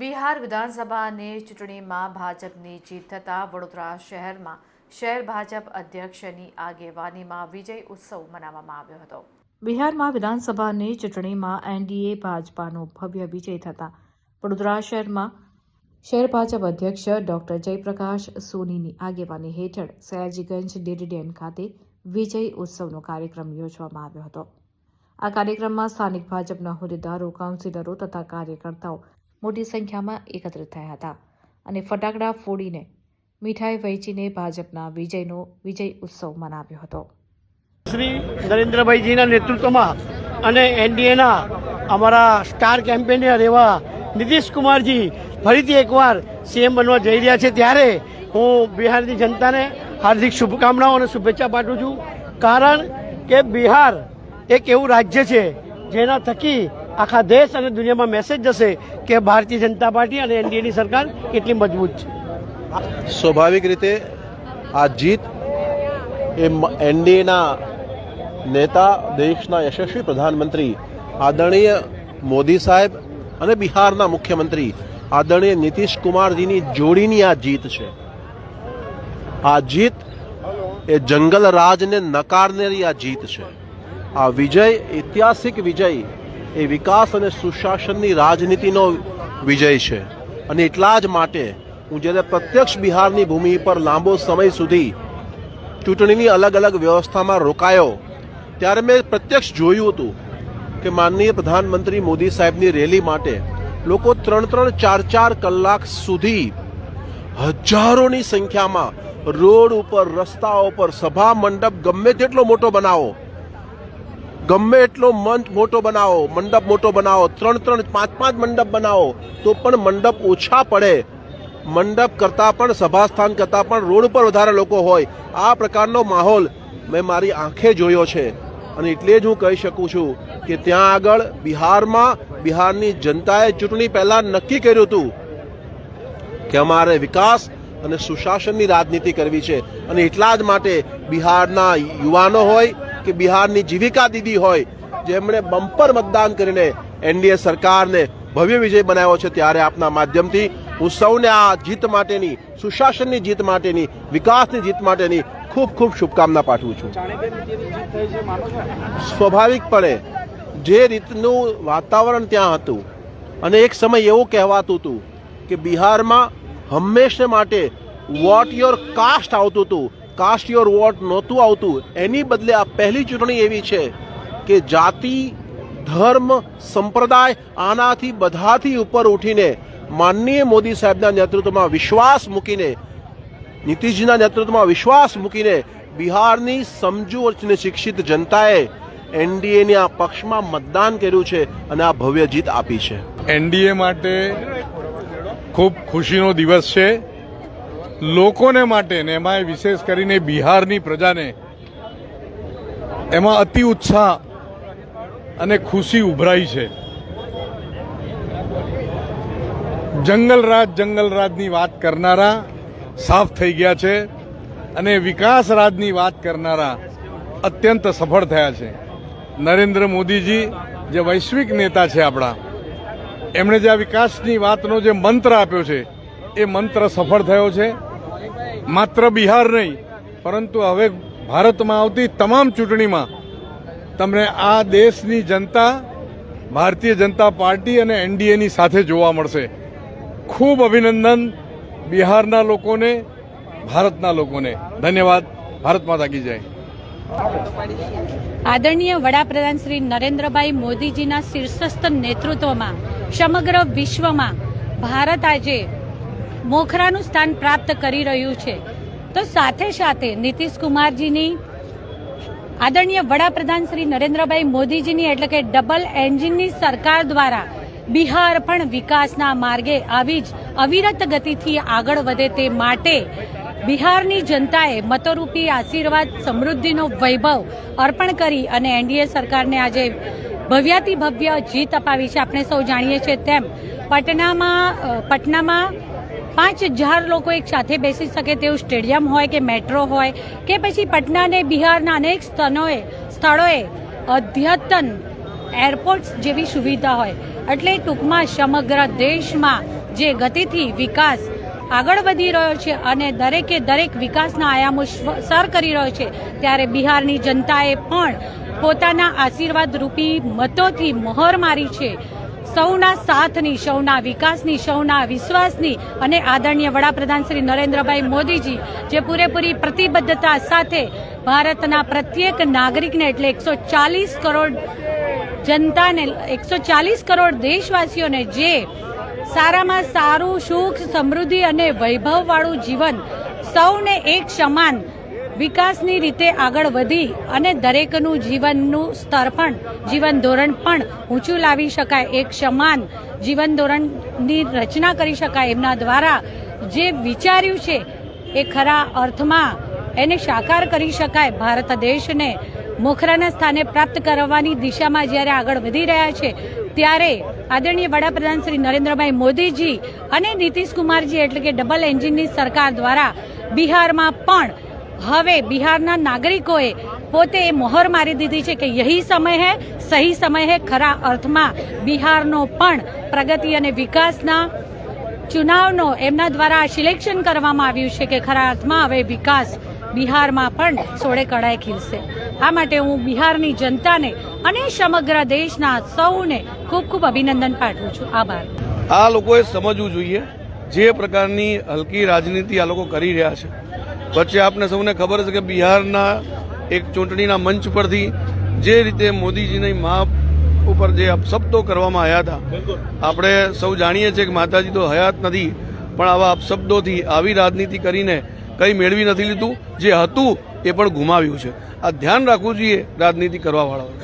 બિહાર વિધાનસભાની ચૂંટણીમાં ભાજપની જીત થતાં વડોદરા શહેરમાં શહેર ભાજપ અધ્યક્ષની આગેવાનીમાં વિજય ઉત્સવ મનાવવામાં આવ્યો હતો. બિહારમાં વિધાનસભાની ચૂંટણીમાં એનડીએ ભાજપાનો ભવ્ય વિજય થતાં વડોદરા શહેરમાં શહેર ભાજપ અધ્યક્ષ ડોક્ટર જયપ્રકાશ સોનીની આગેવાની હેઠળ સયાજીગંજ ડેડીડેન ખાતે વિજય ઉત્સવનો કાર્યક્રમ યોજવામાં આવ્યો હતો. આ કાર્યક્રમમાં સ્થાનિક ભાજપના હોદ્દેદારો, કાઉન્સિલરો તથા કાર્યકર્તાઓ મોટી સંખ્યામાં એકત્રિત થયા હતા અને ફટાકડા ફોડીને મીઠાઈ વહેંચીને ભાજપના વિજયનો વિજય ઉત્સવ મનાવ્યો હતો. શ્રી નરેન્દ્રભાઈજીના નેતૃત્વમાં અને એનડીએના અમારા સ્ટાર કેમ્પેનર એવા નીતિશ કુમારજી ફરીથી એકવાર સીએમ બનવા જઈ રહ્યા છે. ત્યારે હું બિહારની જનતાને હાર્દિક શુભકામનાઓ અને શુભેચ્છા પાઠવું છું. કારણ કે બિહાર એક એવું રાજ્ય છે જેના થકી આખા દેશ અને દુનિયામાં મેસેજ જશે કે ભારતીય જનતા પાર્ટી અને એનડીએની સરકાર કેટલી મજબૂત છે. સ્વાભાવિક રીતે આ જીત એ એનડીએના નેતા, દેશના યશસ્વી પ્રધાનમંત્રી, આદરણીય મોદી સાહેબ અને બિહારના મુખ્યમંત્રી, આદરણીય નીતિશ કુમારજીની જોડીની આ જીત છે. આ જીત એ જંગલ રાજને નકારનારી આ જીત છે. આ વિજય, ઐતિહાસિક વિજય એ વિકાસ અને સુશાસનની રાજનીતિનો વિજય છે. અને એટલા જ માટે હું જ્યારે પ્રત્યક્ષ બિહારની ભૂમિ પર લાંબો સમય સુધી ચૂંટણીની અલગ અલગ વ્યવસ્થામાં રોકાયો, ત્યારે મેં પ્રત્યક્ષ જોયું હતું કે માનનીય પ્રધાનમંત્રી મોદી સાહેબની રેલી માટે લોકો ત્રણ ત્રણ ચાર ચાર કલાક સુધી હજારોની સંખ્યામાં રોડ ઉપર, રસ્તાઓ પર સભા મંડપ ગમે તેટલો મોટો બનાવો ગમે એટલો મંચ મોટો બનાવો, મંડપ મોટો બનાવો, ત્રણ ત્રણ પાંચ પાંચ મંડપ બનાવો, તો પણ મંડપ ઓછા પડે. મંડપ કરતાં પણ, સભાસ્થાન કરતાં પણ, રોડ ઉપર વધારે લોકો હોય. આ પ્રકારનો માહોલ મેં મારી આંખે જોયો છે. અને એટલે જ હું કહી શકું છું કે ત્યાં આગળ બિહારમાં, બિહારની જનતાએ ચૂંટણી પહેલાં નક્કી કર્યું હતું કે અમારે વિકાસ અને સુશાસનની રાજનીતિ કરવી છે. અને એટલા જ માટે બિહારના યુવાનો હોય કે બિહારની જીવિકા દીદી હોય, જેમણે બમ્પર મતદાન કરીને એનડીએ સરકારને ભવ્ય વિજય બનાવ્યો છે, ત્યારે આપના માધ્યમથી હું સૌને આ જીત માટેની, સુશાસનની જીત માટેની, વિકાસની જીત માટેની ખૂબ ખૂબ શુભકામના પાઠવું છું. સ્વાભાવિકપણે જે રીતનું વાતાવરણ ત્યાં હતું, અને એક સમય એવું કહેવાતું હતું કે બિહારમાં હંમેશને માટે વોટ યોર કાસ્ટ આવતું હતું કાસ્ટ યોર વોટ નહોતું આવતું. એની બદલે આ પહેલી ચૂંટણી એવી છે કે જાતિ, ધર્મ, સંપ્રદાય આનાથી બધાથી ઉપર ઉઠીને માનનીય મોદી સાહેબના નેતૃત્વમાં વિશ્વાસ મૂકીને, નીતિશજીના નેતૃત્વમાં વિશ્વાસ મૂકીને બિહારની સમજુ અને શિક્ષિત જનતાએ એનડીએની આ પક્ષમાં મતદાન કર્યું છે અને આ ભવ્ય જીત આપી છે. એનડીએ માટે ખૂબ ખુશીનો દિવસ છે. લોકોને માટે ને એમાં વિશેષ કરીને બિહારની પ્રજાને એમાં અતિ ઉત્સાહ અને ખુશી ઉભરાઈ છે. જંગલરાજ જંગલરાજની વાત કરનારા સાફ થઈ ગયા છે અને વિકાસ રાજની વાત કરનારા અત્યંત સફળ થયા છે. નરેન્દ્ર મોદીજી જે વૈશ્વિક નેતા છે આપણા, એમણે જે આ વિકાસની વાતનો જે મંત્ર આપ્યો છે, એ મંત્ર સફળ થયો છે. માત્ર બિહાર નહીં, પરંતુ હવે ભારતમાં આવતી તમામ ચૂંટણીમાં તમને આ દેશની જનતા, ભારતીય જનતા પાર્ટી અને એનડીએની સાથે જોવા મળશે. ખૂબ અભિનંદન બિહારના લોકોને, ભારતના લોકોને. ધન્યવાદ. ભારત માતા કી જય. આદરણીય વડાપ્રધાન શ્રી નરેન્દ્રભાઈ મોદીજીના શીર્ષસ્થ નેતૃત્વમાં, સમગ્ર વિશ્વમાં ભારત આજે મોખરાનું સ્થાન પ્રાપ્ત કરી રહ્યું છે. તો સાથે સાથે નીતિશ કુમારજીની આદરણીય વડાપ્રધાન શ્રી નરેન્દ્રભાઈ મોદીજીની એટલે કે ડબલ એન્જિનની સરકાર દ્વારા બિહાર પણ વિકાસના માર્ગે આવી જ અવિરત ગતિથી આગળ વધે તે માટે બિહારની જનતાએ મતોરૂપી આશીર્વાદ, સમૃદ્ધિનો વૈભવ અર્પણ કરી અને એનડીએ સરકારને આજે ભવ્યાતિ ભવ્ય જીત અપાવી છે. આપણે સૌ જાણીએ છીએ તેમ પટનામાં પટનામાં પાંચ હજાર લોકો એક સાથે બેસી શકે તેવું સ્ટેડિયમ હોય કે મેટ્રો હોય કે પછી પટના અને બિહારના અનેક સ્થળોએ સ્થળોએ અદ્યતન એરપોર્ટ્સ જેવી સુવિધા હોય. એટલે ટૂંકમાં સમગ્ર દેશમાં જે ગતિથી વિકાસ આગળ વધી રહ્યો છે અને દરેકે દરેક વિકાસના આયામો સર કરી રહ્યો છે, ત્યારે બિહારની જનતાએ પણ પોતાના આશીર્વાદ રૂપી મતોથી મહોર મારી છે. સૌના સાથની, સૌના વિકાસની, સૌના વિશ્વાસની અને આદરણીય વડાપ્રધાન શ્રી નરેન્દ્રભાઈ મોદીજી, જે પૂરેપૂરી પ્રતિબદ્ધતા સાથે ભારતના પ્રત્યેક નાગરિકને એટલે એકસો ચાલીસ કરોડ જનતાને, એકસો ચાલીસ કરોડ દેશવાસીઓને જે સારામાં સારું સુખ, સમૃદ્ધિ અને વૈભવવાળું જીવન સૌને એક સમાન વિકાસની રીતે આગળ વધી અને દરેકનું જીવનનું સ્તર પણ, જીવન ધોરણ પણ ઊંચું લાવી શકાય, એક સમાન જીવન ધોરણની રચના કરી શકાય એમના દ્વારા જે વિચાર્યું છે એ ખરા અર્થમાં એને સાકાર કરી શકાય. ભારત દેશને મોખરાના સ્થાને પ્રાપ્ત કરવાની દિશામાં જ્યારે આગળ વધી રહ્યા છે, ત્યારે આદરણીય વડાપ્રધાન શ્રી નરેન્દ્રભાઈ મોદીજી અને નીતિશ કુમારજી એટલે કે ડબલ એન્જિનની સરકાર દ્વારા બિહારમાં પણ હવે બિહારના નાગરિકોએ પોતે એ મોહર મારી દીધી છે કે યહી સમય હે, સહી સમય હે, ખરા અર્થમાં બિહારનો પણ પ્રગતિ અને વિકાસના ચુનાવનો એમના દ્વારા સિલેક્શન કરવામાં આવ્યું છે કે ખરા અર્થમાં હવે વિકાસ બિહારમાં પણ સોળે કળાએ ખીલશે. આ માટે હું બિહારની જનતાને અને સમગ્ર દેશના સૌને ખૂબ ખૂબ અભિનંદન પાઠવું છું. આભાર. આ લોકોએ સમજવું જોઈએ જે પ્રકારની હલકી રાજનીતિ આ લોકો કરી રહ્યા છે. વચ્ચે આપને સૌને ખબર છે કે બિહારના એક ચૂંટણીના મંચ પરથી જે રીતે મોદીજીની મા ઉપર જે અપશબ્દો કરવામાં આવ્યા હતા આપણે સૌ જાણીએ છીએ કે માતાજી તો હયાત નથી પણ આવા અપશબ્દોથી આવી રાજનીતિ કરીને કંઈ મેળવી નથી લીધું. જે હતું એ પણ ગુમાવ્યું છે. આ ધ્યાન રાખવું જોઈએ રાજનીતિ કરવાવાળાઓએ.